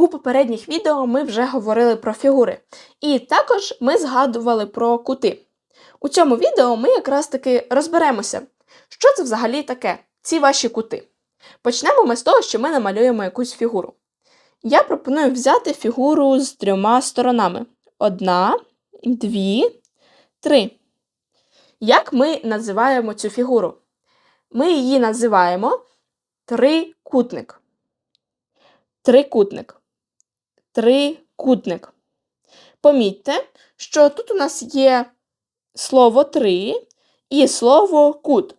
У попередніх відео ми вже говорили про фігури, і також ми згадували про кути. У цьому відео ми якраз таки розберемося, що це взагалі таке, ці ваші кути. Почнемо ми з того, що ми намалюємо якусь фігуру. Я пропоную взяти фігуру з трьома сторонами: одна, дві, три. Як ми називаємо цю фігуру? Ми її називаємо трикутник. Трикутник. Трикутник. Помітьте, що тут у нас є слово три і слово кут.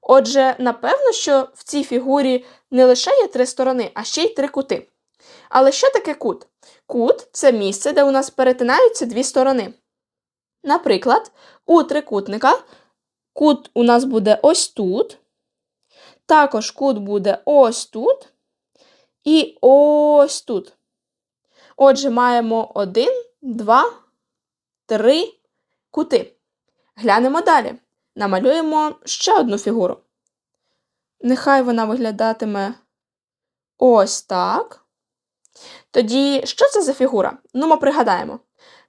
Отже, напевно, що в цій фігурі не лише є три сторони, а ще й три кути. Але що таке кут? Кут це місце, де у нас перетинаються дві сторони. Наприклад, у трикутника кут у нас буде ось тут, також кут буде ось тут і ось тут. Отже, маємо один, два, три кути. Глянемо далі. Намалюємо ще одну фігуру. Нехай вона виглядатиме ось так. Тоді, що це за фігура? Ну, ми пригадаємо.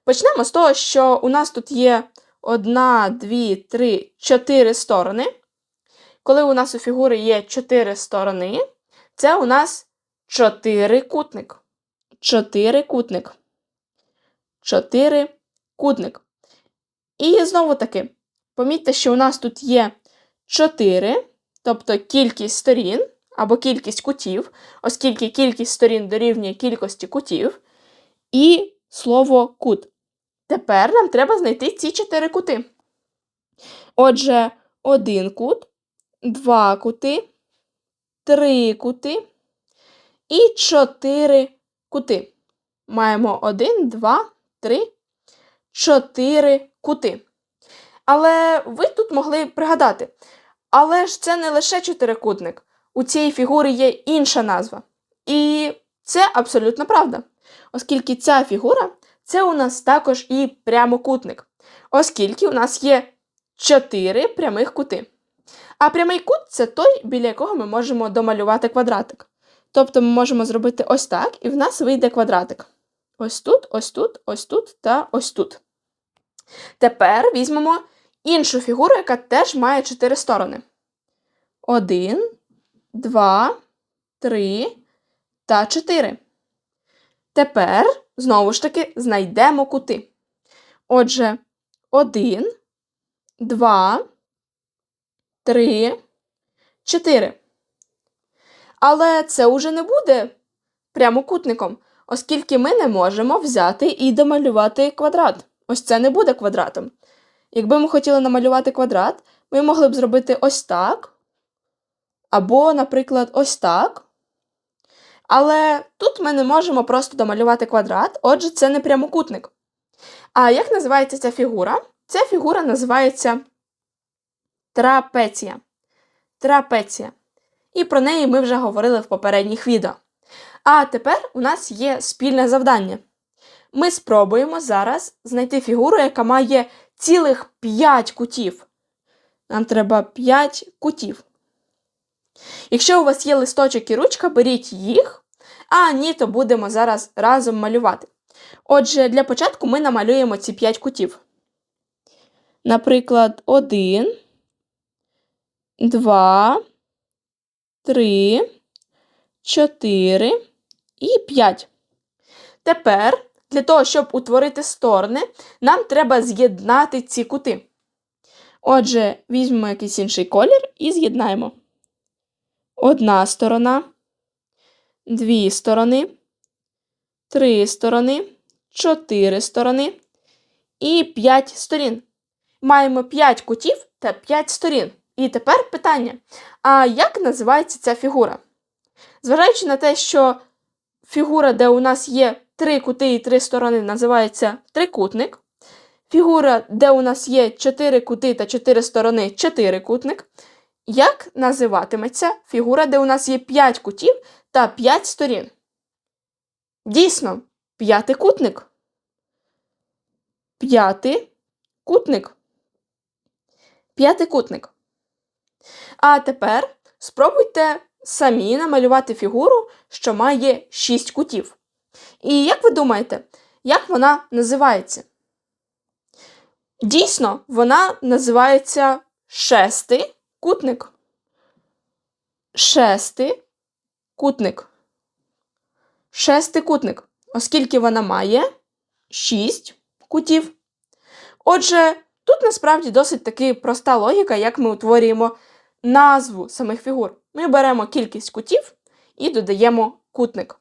Почнемо з того, що у нас тут є одна, дві, три, чотири сторони. Коли у нас у фігури є чотири сторони, це у нас чотирикутник. Чотирикутник. Чотирикутник. І знову таки, помітьте, що у нас тут є 4, тобто кількість сторін або кількість кутів, оскільки кількість сторін дорівнює кількості кутів, і слово кут. Тепер нам треба знайти ці 4 кути. Отже, один кут, два кути, три кути і 4 кути. Маємо 1, 2, 3, 4 кути. Але ви тут могли пригадати. Але ж це не лише чотирикутник. У цієї фігури є інша назва. І це абсолютно правда. Оскільки ця фігура це у нас також і прямокутник. Оскільки у нас є чотири прямих кути. А прямий кут це той, біля якого ми можемо домалювати квадратик. Тобто ми можемо зробити ось так, і в нас вийде квадратик. Ось тут, ось тут, ось тут та ось тут. Тепер візьмемо іншу фігуру, яка теж має чотири сторони. Один, два, три та чотири. Тепер, знову ж таки, знайдемо кути. Отже, один, два, три, чотири. Але це уже не буде прямокутником, оскільки ми не можемо взяти і домалювати квадрат. Ось це не буде квадратом. Якби ми хотіли намалювати квадрат, ми могли б зробити ось так. Або, наприклад, ось так. Але тут ми не можемо просто домалювати квадрат, отже, це не прямокутник. А як називається ця фігура? Ця фігура називається трапеція. Трапеція. І про неї ми вже говорили в попередніх відео. А тепер у нас є спільне завдання. Ми спробуємо зараз знайти фігуру, яка має цілих 5 кутів. Нам треба 5 кутів. Якщо у вас є листочок і ручка, беріть їх, а ні, то будемо зараз разом малювати. Отже, для початку ми намалюємо ці 5 кутів. Наприклад, 1, 2, 3, 4 і 5. Тепер для того, щоб утворити сторони, нам треба з'єднати ці кути. Отже, візьмемо якийсь інший колір і з'єднаємо. Одна сторона, дві сторони, три сторони, чотири сторони і п'ять сторін. Маємо п'ять кутів та п'ять сторін. І тепер питання: а як називається ця фігура? Зважаючи на те, що фігура, де у нас є три кути і три сторони, називається трикутник. Фігура, де у нас є чотири кути та чотири сторони, чотирикутник. Як називатиметься фігура, де у нас є п'ять кутів та п'ять сторін? Дійсно, п'ятикутник. П'ятикутник. П'ятикутник. А тепер спробуйте самі намалювати фігуру, що має 6 кутів. І як ви думаєте, як вона називається? Дійсно, вона називається шестикутник. Шестикутник. Шестикутник, оскільки вона має 6 кутів. Отже, тут насправді досить таки проста логіка, як ми утворюємо назву самих фігур. Ми беремо кількість кутів і додаємо кутник.